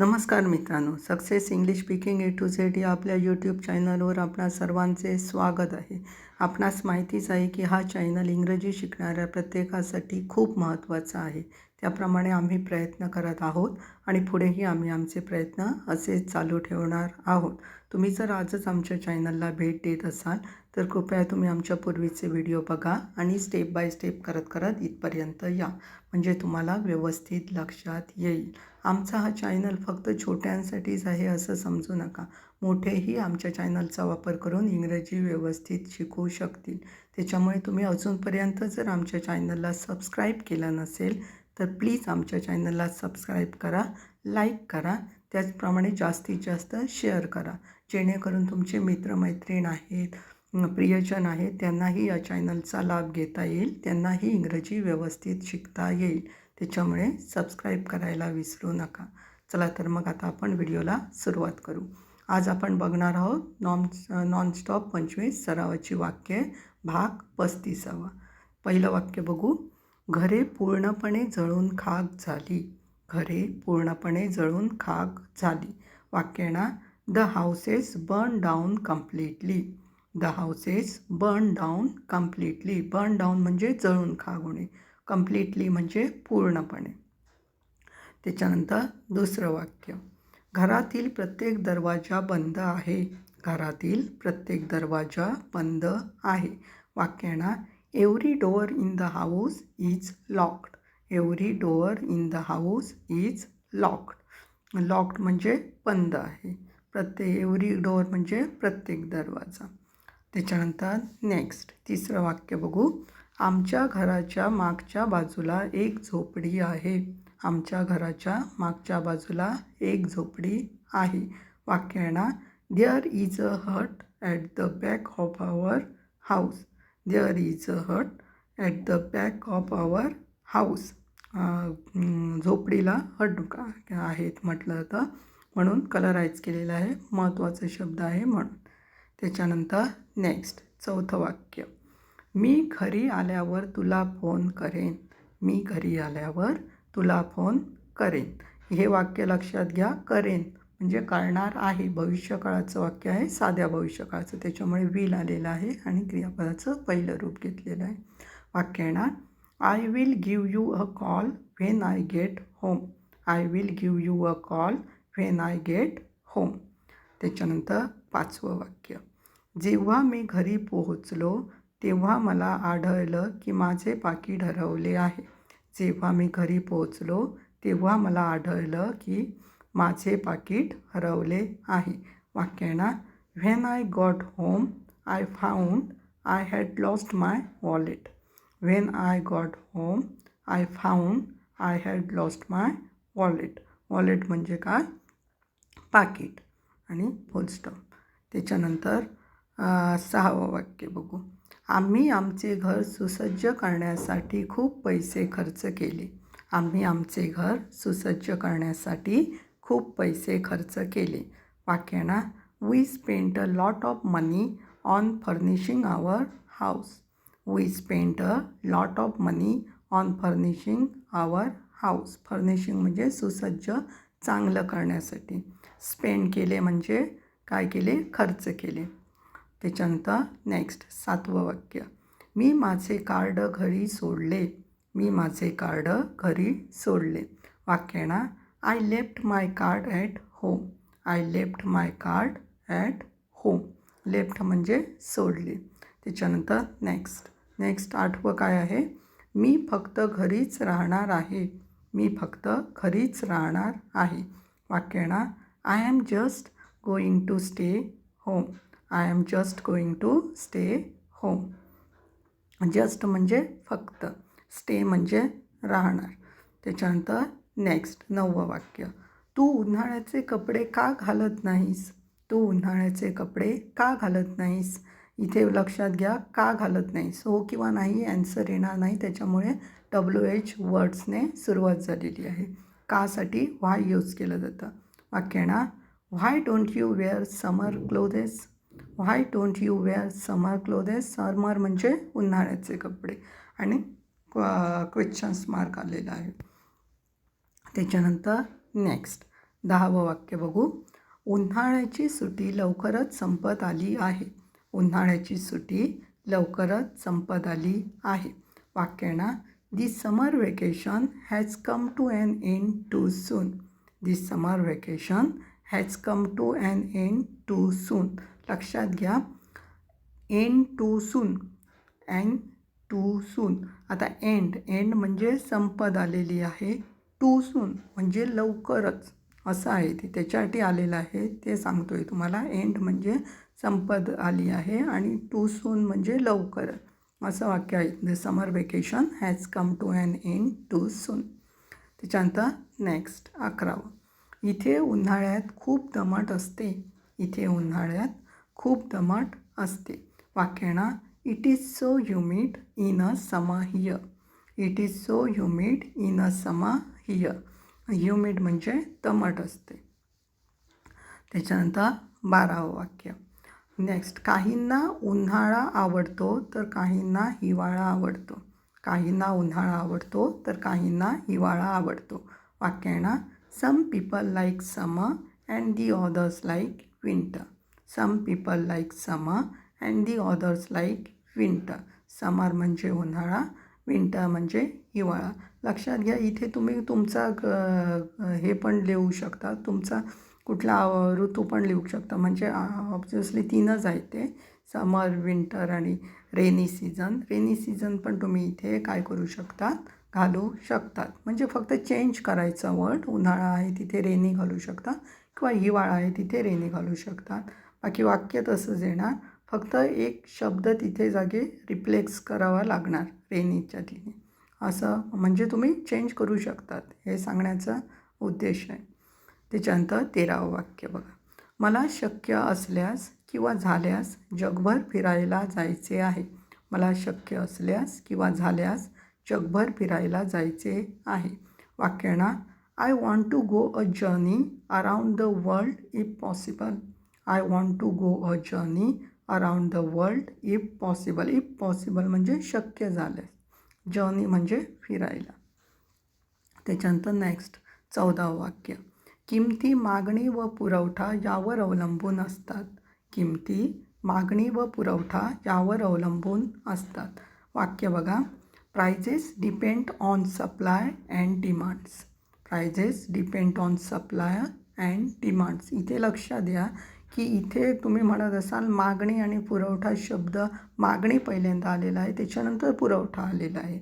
नमस्कार मित्रांनो. Success English speaking A to Z या आपल्या यूट्यूब चॅनलवर आपणा सर्वांचे स्वागत आहे. आपणास माहितीच आहे की हा चॅनल इंग्रजी शिकणाऱ्या प्रत्येकासाठी खूप महत्त्वाचा आहे. त्याप्रमाणे आम्ही प्रयत्न करत आहोत आणि पुढेही आम्ही आमचे प्रयत्न असेच चालू ठेवणार आहोत. तुम्ही जर आजच आमच्या चॅनलला भेट देत असाल तर कृपया तुम्ही आमच्या पूर्वीचे व्हिडिओ बघा आणि स्टेप बाय स्टेप करत करत इथपर्यंत या. म्हणजे तुम्हाला व्यवस्थित लक्षात येईल. आमचा हा चॅनल फक्त छोट्यांसाठीच आहे असं समजू नका. मोठेही आमच्या चॅनलचा वापर करून इंग्रजी व्यवस्थित शिकू शकतील. त्याच्यामुळे तुम्ही अजूनपर्यंत जर आमच्या चॅनलला सबस्क्राईब केलं नसेल तर प्लीज आमच्या चॅनलला सबस्क्राईब करा लाईक करा त्याचप्रमाणे जास्तीत जास्त शेअर करा. जेणेकरून तुमचे मित्रमैत्रीण आहेत प्रियजन आहेत त्यांनाही या चॅनलचा लाभ घेता येईल त्यांनाही इंग्रजी व्यवस्थित शिकता येईल. त्याच्यामुळे सबस्क्राईब करायला विसरू नका. चला तर मग आता आपण व्हिडिओला सुरुवात करू. आज आपण बघणार आहोत नॉन नॉनस्टॉप पंचवीस सरावाची वाक्ये भाग पस्तीसावा. पहिलं वाक्य बघू. घरे पूर्णपणे जळून खाक झाली. घरे पूर्णपणे जळून खाक झाली. वाक्यना the houses burn down completely the houses burn down completely burn down म्हणजे जळून खाग होणे कम्प्लिटली म्हणजे पूर्णपणे. त्याच्यानंतर दुसरं वाक्य. घरातील प्रत्येक दरवाजा बंद आहे. घरातील प्रत्येक दरवाजा बंद आहे. वाक्यांना every door in the house is locked every door in the house is locked locked म्हणजे बंद आहे. प्रत्येक एव्हरी डोअर म्हणजे प्रत्येक दरवाजा. त्याच्यानंतर नेक्स्ट तिसरं वाक्य बघू. आमच्या घराच्या मागच्या बाजूला एक झोपडी आहे. आमच्या घराच्या मागच्या बाजूला एक झोपडी आहे. वाक्याना there is a hut at the back of our house there is a hut at the back of our house झोपडीला hut आहेत म्हटलं तर म्हणून कलराईज केलेलं आहे. महत्त्वाचा शब्द आहे म्हणून. त्याच्यानंतर नेक्स्ट चौथं वाक्य. मी घरी आल्यावर तुला फोन करेन. मी घरी आल्यावर तुला फोन करेन. हे वाक्य लक्षात घ्या. करेन म्हणजे करणार आहे. भविष्यकाळाचं वाक्य आहे. साध्या भविष्यकाळाचं. त्याच्यामुळे विल आलेलं आहे आणि क्रियापदाचं पहिलं रूप घेतलेलं आहे. वाक्य येणार. I will give you a call when I get home I will give you a call when I get home त्याच्यानंतर पाचवं वाक्य. जेव्हा मी घरी पोहोचलो तेव्हा मला आढळलं की माझे पाकीट हरवले आहे. जेव्हा मी घरी पोहोचलो तेव्हा मला आढळलं की माझे पाकीट हरवले आहे. वाक्यांना when I got home I found I had lost my wallet when I got home I found I had lost my wallet wallet म्हणजे काय? पाकीट आणि फुलस्टॉप त्याच्यानंतर सहावं वाक्य बघू. आम्ही आमचे घर सुसज्ज करण्यासाठी खूप पैसे खर्च केले. आम्ही आमचे घर सुसज्ज करण्यासाठी खूप पैसे खर्च केले. वाक्याना we spent a lot of money on furnishing our house we spent a lot of money on furnishing our house furnishing म्हणजे सुसज्ज चांगलं करण्यासाठी. स्पेंड केले म्हणजे काय केले? खर्च केले. त्याच्यानंतर नेक्स्ट सातवं वाक्य. मी माझे कार्ड घरी सोडले. मी माझे कार्ड घरी सोडले. वाक्याना I left my card at home I left my card at home left म्हणजे सोडले. त्याच्यानंतर नेक्स्ट नेक्स्ट आठवं काय आहे? मी फक्त घरीच राहणार आहे. मी फक्त घरीच राहणार आहे. वाक्याना I am just going to stay home I am just going to stay home just म्हणजे फक्त. स्टे म्हणजे राहणार. त्याच्यानंतर नेक्स्ट नववं वाक्य. तू उन्हाळ्याचे कपडे का घालत नाहीस? तू उन्हाळ्याचे कपडे का घालत नाहीस? इथे लक्षात घ्या का घालत नाहीस? हो किंवा नाही ॲन्सर येणार नाही. त्याच्यामुळे डब्ल्यू एच वर्ड्सने सुरुवात झालेली आहे. कासाठी व्हाय यूज केलं जातं? वाक्याना why don't you wear summer clothes why don't you wear summer clothes summer म्हणजे उन्हाळ्याचे कपडे. आणि क्वेश्चन्स मार्क आलेला आहे. त्याच्यानंतर नेक्स्ट. दहावं वाक्य बघू. उन्हाळ्याची सुट्टी लवकरच संपत आली आहे. उन्हाळ्याची सुट्टी लवकरच संपत आली आहे. वाक्यना the summer vacation has come to an end too soon this summer vacation has come to an end too soon लक्षात घ्या. End too soon and too soon आता एंड एंड म्हणजे संपत आलेली आहे. टू सून म्हणजे लवकरच. असं आहे ते. त्याच्यासाठी आलेलं आहे. ते सांगतो आहे तुम्हाला. एंड म्हणजे संपत आली आहे आणि टू सून म्हणजे लवकर. असं वाक्य आहे. The summer vacation has come to an end too soon त्याच्यानंतर नेक्स्ट अकरावं. इथे उन्हाळ्यात खूप दमट असते. इथे उन्हाळ्यात खूप दमट असते. वाक्याना it is so humid in a summer here it is so humid in a summer here humid म्हणजे दमट असते. त्याच्यानंतर बारावं वाक्य. नेक्स्ट काहींना उन्हाळा आवडतो तर काहींना हिवाळा आवडतो. काहींना उन्हाळा आवडतो तर काहींना हिवाळा आवडतो. वाक्य ना some people like summer and the others like winter some people like summer and the others like winter summer म्हणजे उन्हाळा विंटर म्हणजे हिवाळा. लक्षात घ्या इथे तुम्ही तुमचा ग- हे पण लिहू शकता. तुमचा कुठला ऋतू पण लिहू शकता. म्हणजे ऑब्वियसली तीनच आहेत ते. समर विंटर आणि रेनी सीझन. रेनी सीझन पण तुम्ही इथे काय करू शकतात? घालू शकतात. म्हणजे फक्त चेंज करायचं वर्ड उन्हाळा आहे तिथे रेनी घालू शकता किंवा हिवाळा आहे तिथे रेनी घालू शकतात. बाकी वाक्य तसंच येणार. फक्त एक शब्द तिथे जागे रिप्लेक्स करावा लागणार रेनीच्या तिथे असं म्हणजे तुम्ही चेंज करू शकतात. हे सांगण्याचा उद्देश आहे. त्याच्यानंतर तेरावं वाक्य बघा. मला शक्य असल्यास किंवा झाल्यास जगभर फिरायला जायचे आहे. मला शक्य असल्यास किंवा झाल्यास जगभर फिरायला जायचे आहे. वाक्यांना I want to go a journey around the world if possible I want to go a journey around the world if possible if possible म्हणजे शक्य झाल्यास. जर्नी म्हणजे फिरायला. त्याच्यानंतर नेक्स्ट चौदावं वाक्य. किमती मागणी व पुरवठा यावर अवलंबून असतात. किमती मागणी व पुरवठा यावर अवलंबून असतात. वाक्य बघा. Prices depend on supply and demands prices depend on supply and demands इथे लक्षात द्या की इथे तुम्ही म्हणत असाल मागणी आणि पुरवठा शब्द मागणी पहिल्यांदा आलेला आहे त्याच्यानंतर पुरवठा आलेला आहे.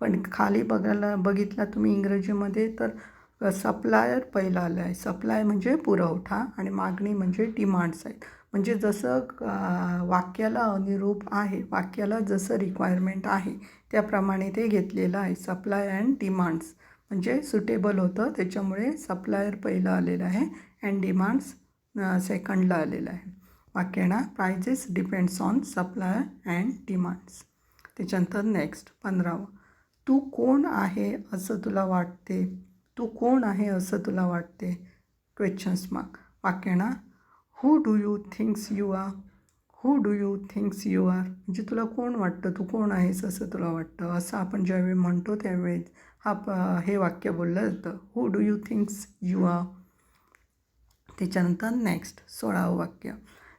पण खाली बघायला बघितला तुम्ही इंग्रजीमध्ये तर सप्लायर पहिला आलं आहे. सप्लाय म्हणजे पुरवठा आणि मागणी म्हणजे डिमांड्स आहेत. म्हणजे जसं वाक्याला अनुरूप आहे वाक्याला जसं रिक्वायरमेंट आहे त्याप्रमाणे ते घेतलेलं आहे सप्लाय अँड डिमांड्स म्हणजे सुटेबल होतं त्याच्यामुळे सप्लायर पहिलं आलेलं आहे अँड डिमांड्स सेकंडला आलेलं आहे. वाक्याना prices depends on supply and demands त्याच्यानंतर नेक्स्ट पंधरावं. तू कोण आहे असं तुला वाटते? तू कोण आहे असं तुला वाटते? Questions mark वाक्याना who do you thinks you are who do you thinks you are म्हणजे तुला कोण वाटतं? तू कोण आहेस असं तुला वाटतं? असं आपण ज्यावेळी म्हणतो त्यावेळी हा प हे वाक्य बोललं जातं. Who do you thinks you are त्याच्यानंतर नेक्स्ट सोळावं वाक्य.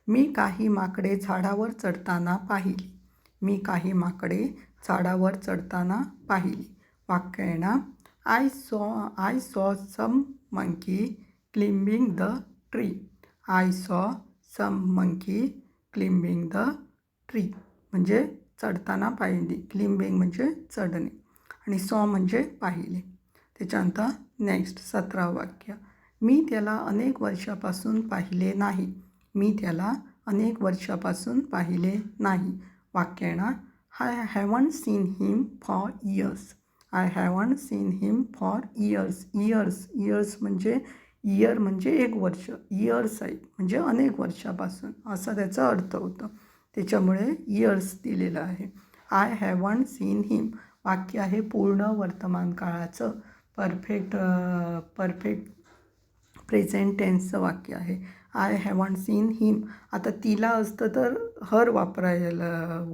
मी काही माकडे झाडावर चढताना पाहिली. मी काही माकडे झाडावर चढताना पाहिली. वाक्य आहे ना? I saw I saw some monkey climbing the tree I saw some monkey climbing the tree म्हणजे चढताना पाहिली. क्लिम्बिंग म्हणजे चढणे आणि सॉ म्हणजे पाहिले. त्याच्यानंतर नेक्स्ट सतरा वाक्य. मी त्याला अनेक वर्षापासून पाहिले नाही. मी त्याला अनेक वर्षापासून पाहिले नाही. वाक्य येणार. I haven't seen him for years I haven't seen him for years years years म्हणजे इयर म्हणजे एक वर्ष इयर्स साईड म्हणजे अनेक वर्षापासून असा त्याचा अर्थ होतो. त्याच्यामुळे इयर्स दिलेलं आहे. आय हॅवंट सीन हिम वाक्य आहे पूर्ण वर्तमान काळाचं परफेक्ट परफेक्ट प्रेझेंट टेन्सचं वाक्य आहे. आय हॅवंट सीन हिम आता तिला असतं तर हर वापरायला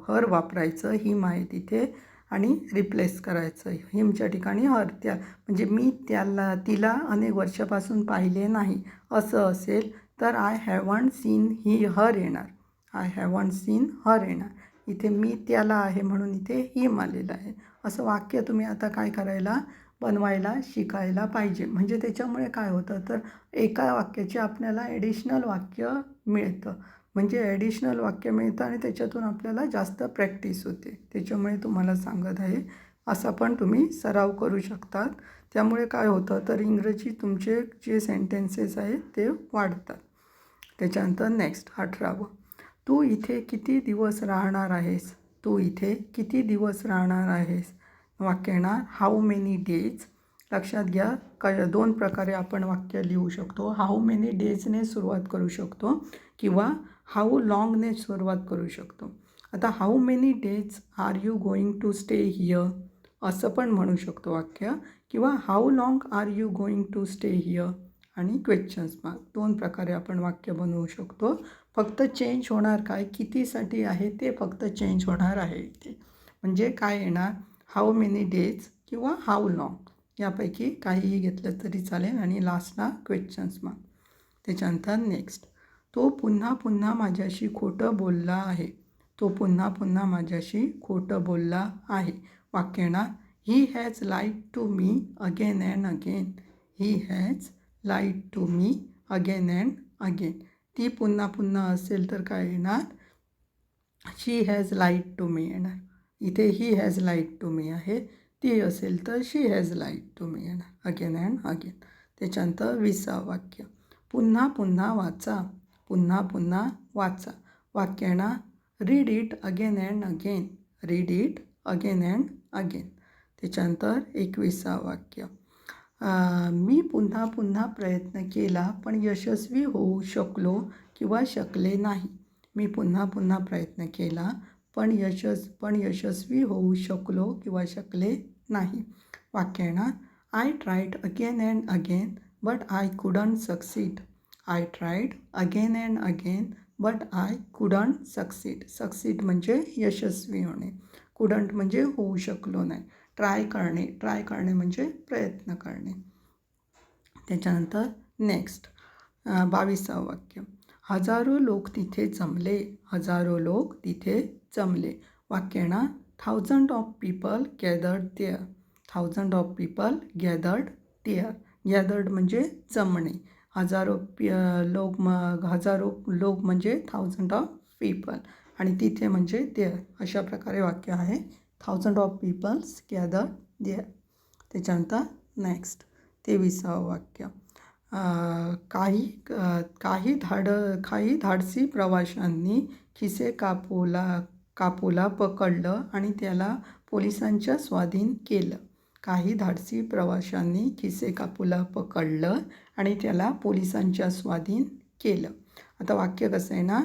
हर वापरायचं हिम आहे तिथे आणि रिप्लेस करायचं. हिमच्या ठिकाणी हर त्या म्हणजे मी त्याला तिला अनेक वर्षापासून पाहिले नाही. असं असेल तर I haven't seen he her येणार. आय हॅवन सीन हर येणार. इथे मी त्याला आहे म्हणून इथे हिम आलेलं आहे. असं वाक्य तुम्ही आता काय करायला बनवायला शिकायला पाहिजे. म्हणजे त्याच्यामुळे काय होतं? तर एका वाक्याचे आपल्याला ॲडिशनल वाक्य मिळतं. म्हणजे ॲडिशनल वाक्य मिळतं आणि त्याच्यातून आपल्याला जास्त प्रॅक्टिस होते. त्याच्यामुळे तुम्हाला सांगत आहे. असा पण तुम्ही सराव करू शकतात. त्यामुळे काय होतं तर इंग्रजी तुमचे जे सेंटेन्सेस आहेत ते वाढतात. त्याच्यानंतर नेक्स्ट अठरावं. तू इथे किती दिवस राहणार आहेस? तू इथे किती दिवस राहणार आहेस? वाक्य येणार हाऊ मेनी डेज लक्षात घ्या क दोन प्रकारे आपण वाक्य लिहू शकतो. हाऊ मेनी डेजने सुरुवात करू शकतो? किंवा हाऊ लाँगने सुरुवात करू शकतो. आता how many days are you going to stay here असं पण म्हणू शकतो वाक्य. किंवा how long are you going to stay here आणि क्वेश्चन्स मार्क. दोन प्रकारे आपण वाक्य बनवू शकतो. फक्त चेंज होणार काय? कितीसाठी आहे? ते फक्त चेंज होणार आहे इथे. म्हणजे काय येणार? हाऊ मेनी डेज किंवा हाऊ लाँग. यापैकी काहीही घेतलं तरी चालेल. आणि लास्टला क्वेश्चन्स मार्क त्याच्यानंतर नेक्स्ट तो पुन्हा पुन्हा माझ्याशी खोटं बोलला आहे. तो पुन्हा पुन्हा माझ्याशी खोटं बोलला आहे. वाक्य येणार he has lied to me again and again he has lied to me again and again ती पुन्हा पुन्हा असेल तर काय येणार? She has lied to me येणार. इथे he has lied to me आहे. ती असेल तर she has lied to me येणार. अगेन अँड अगेन त्याच्यानंतर विसा वाक्य. पुन्हा पुन्हा वाचा. पुन्हा पुन्हा वाचा. वाक्यांना read it again and again read it again and again त्याच्यानंतर एकविसा वाक्य. मी पुन्हा पुन्हा प्रयत्न केला पण यशस्वी होऊ शकलो किंवा शकले नाही. मी पुन्हा पुन्हा प्रयत्न केला पण यशस् पण यशस्वी होऊ शकलो किंवा शकले नाही. वाक्यांना I tried again and again but I couldn't succeed I tried again and again but I couldn't succeed succeed म्हणजे यशस्वी होणे. कुडंट म्हणजे होऊ शकलो नाही. ट्राय करणे. ट्राय करणे म्हणजे प्रयत्न करणे. त्याच्यानंतर नेक्स्ट बावीसावं वाक्य. हजारो लोक तिथे जमले. हजारो लोक तिथे जमले. वाक्य येणार thousand of people gathered there thousand of people gathered there gathered म्हणजे जमणे. हजारो पी लोक मग हजारो लोक म्हणजे थाउजंड ऑफ पीपल आणि तिथे म्हणजे देअर अशा प्रकारे वाक्य आहे thousand of peoples gather there त्याच्यानंतर नेक्स्ट तेविसावं वाक्य. काही काही धाड काही धाडसी प्रवाशांनी खिसे कापूला कापूला पकडलं आणि त्याला पोलिसांच्या स्वाधीन केलं. काही धाडसी प्रवाशांनी खिसे कापूला पकडलं आणि त्याला पोलिसांच्या स्वाधीन केलं. आता वाक्य कसं आहे ना?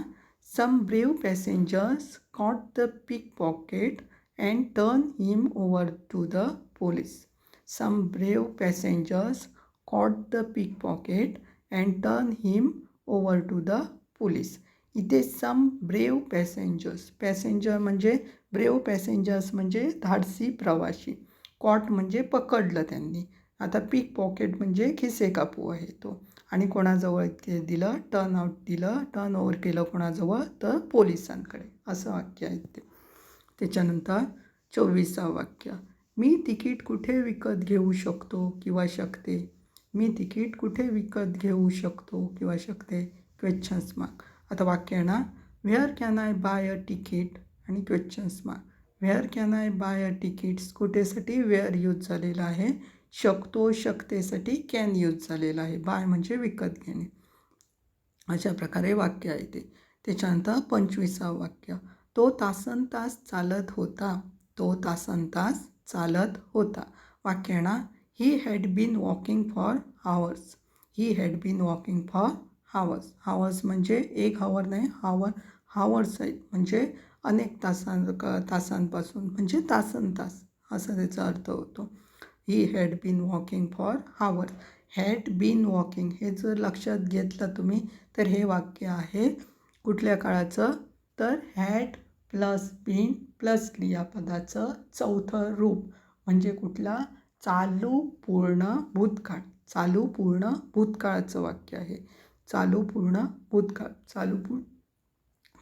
Some brave passengers caught the pickpocket and turn him over to the police some brave passengers caught the pickpocket and turn him over to the police इथे सम ब्रेव पॅसेंजर्स पॅसेंजर म्हणजे ब्रेव पॅसेंजर्स म्हणजे धाडसी प्रवासी cot म्हणजे पकडलं त्यांनी. आता पीक pocket म्हणजे खिसे कापू आहे तो. आणि कोणाजवळ ते दिलं टर्न आउट दिलं टर्न ओव्हर केलं कोणाजवळ तर पोलिसांकडे. असं वाक्य आहे ते. त्याच्यानंतर चोवीसावं वाक्य. मी तिकीट कुठे विकत घेऊ शकतो किंवा शकते? मी तिकीट कुठे विकत घेऊ शकतो किंवा शकते? क्वेश्चन्स मार्क आता वाक्य येणार. Where can I buy a ticket आणि questions mark where can I buy a tickets कुठेसाठी where use झालेला आहे. शकतो शकतेसाठी कॅन यूज झालेला आहे. बाय म्हणजे विकत घेणे. अशा प्रकारे वाक्य आहे ते. त्याच्यानंतर पंचवीसावं वाक्य. तो तासन तास चालत होता. तो तासन तास चालत होता. वाक्य he had been walking for hours he had been walking for hours hours म्हणजे एक हावर नाही हावर हावर्स आहेत म्हणजे अनेक तासां क तासांपासून म्हणजे तासन तास असा त्याचा अर्थ होतो. He had been walking for hours had been walking हे जर लक्षात घेतलं तुम्ही तर हे वाक्य आहे कुठल्या काळाचं? तर हॅड प्लस बीन प्लस क्रियापदाचं चौथं रूप म्हणजे कुठला? चालू पूर्ण भूतकाळ. चालू पूर्ण भूतकाळाचं वाक्य आहे. चालू पूर्ण भूतकाळ. चालू पूर्ण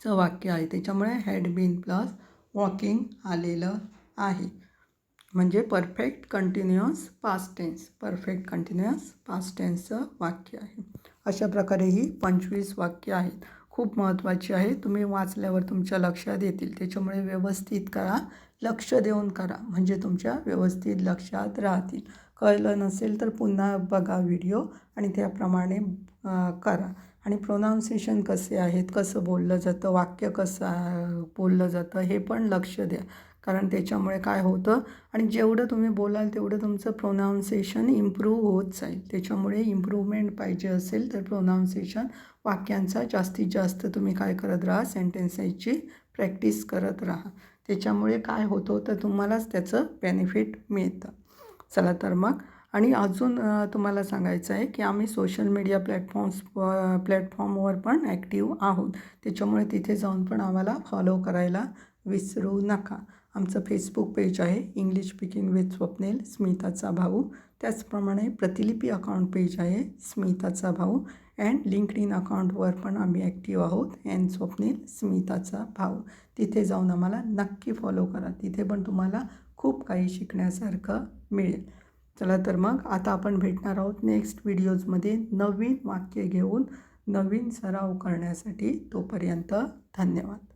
चं वाक्य आहे. त्याच्यामुळे हॅड बीन प्लस वॉकिंग आलेलं आहे. म्हणजे perfect continuous past tense perfect continuous past टेन्सचं वाक्य आहे. अशा प्रकारे ही पंचवीस वाक्य आहेत. खूप महत्त्वाची आहे. तुम्ही वाचल्यावर तुमच्या लक्षात येतील. त्याच्यामुळे व्यवस्थित करा. लक्ष देऊन करा. म्हणजे तुमच्या व्यवस्थित लक्षात राहतील. कळलं नसेल तर पुन्हा बघा व्हिडिओ आणि त्याप्रमाणे करा. आणि प्रोनाऊन्सिएशन कसे आहेत कसं बोललं जातं वाक्य कसं बोललं जातं हे पण लक्ष द्या. कारण त्याच्यामुळे काय होतं आणि जेवढं तुम्ही बोलाल तेवढं तुमचं प्रोनाऊन्सिएशन इम्प्रूव्ह होत जाईल. त्याच्यामुळे इम्प्रूव्हमेंट पाहिजे असेल तर प्रोनाऊन्सिएशन वाक्यांचा जास्तीत जास्त तुम्ही काय करत राहा सेंटेन्सेसची प्रॅक्टिस करत राहा. त्याच्यामुळे काय होतं तर तुम्हालाच त्याचं बेनिफिट मिळतं. चला तर मग आणि अजून तुम्हाला सांगायचं आहे की आम्ही सोशल मीडिया प्लॅटफॉर्म्स प्लॅटफॉर्मवर पण ॲक्टिव्ह आहोत. त्याच्यामुळे तिथे जाऊन पण आम्हाला फॉलो करायला विसरू नका. आमचं फेसबुक पेज आहे इंग्लिश स्पीकिंग विथ स्वप्नील स्मिताचा भाऊ. त्याचप्रमाणे प्रतिलिपी अकाउंट पेज आहे स्मिताचा भाऊ. अँड लिंक्ड इन अकाउंटवर पण आम्ही ॲक्टिव्ह आहोत अँड स्वप्नील स्मिताचा भाऊ. तिथे जाऊन आम्हाला नक्की फॉलो करा. तिथे पण तुम्हाला खूप काही शिकण्यासारखं मिळेल. चला तर मग आता आपण भेटणार आहोत नेक्स्ट व्हिडिओजमध्ये नवीन वाक्य घेऊन नवीन सराव करण्यासाठी तोपर्यंत धन्यवाद.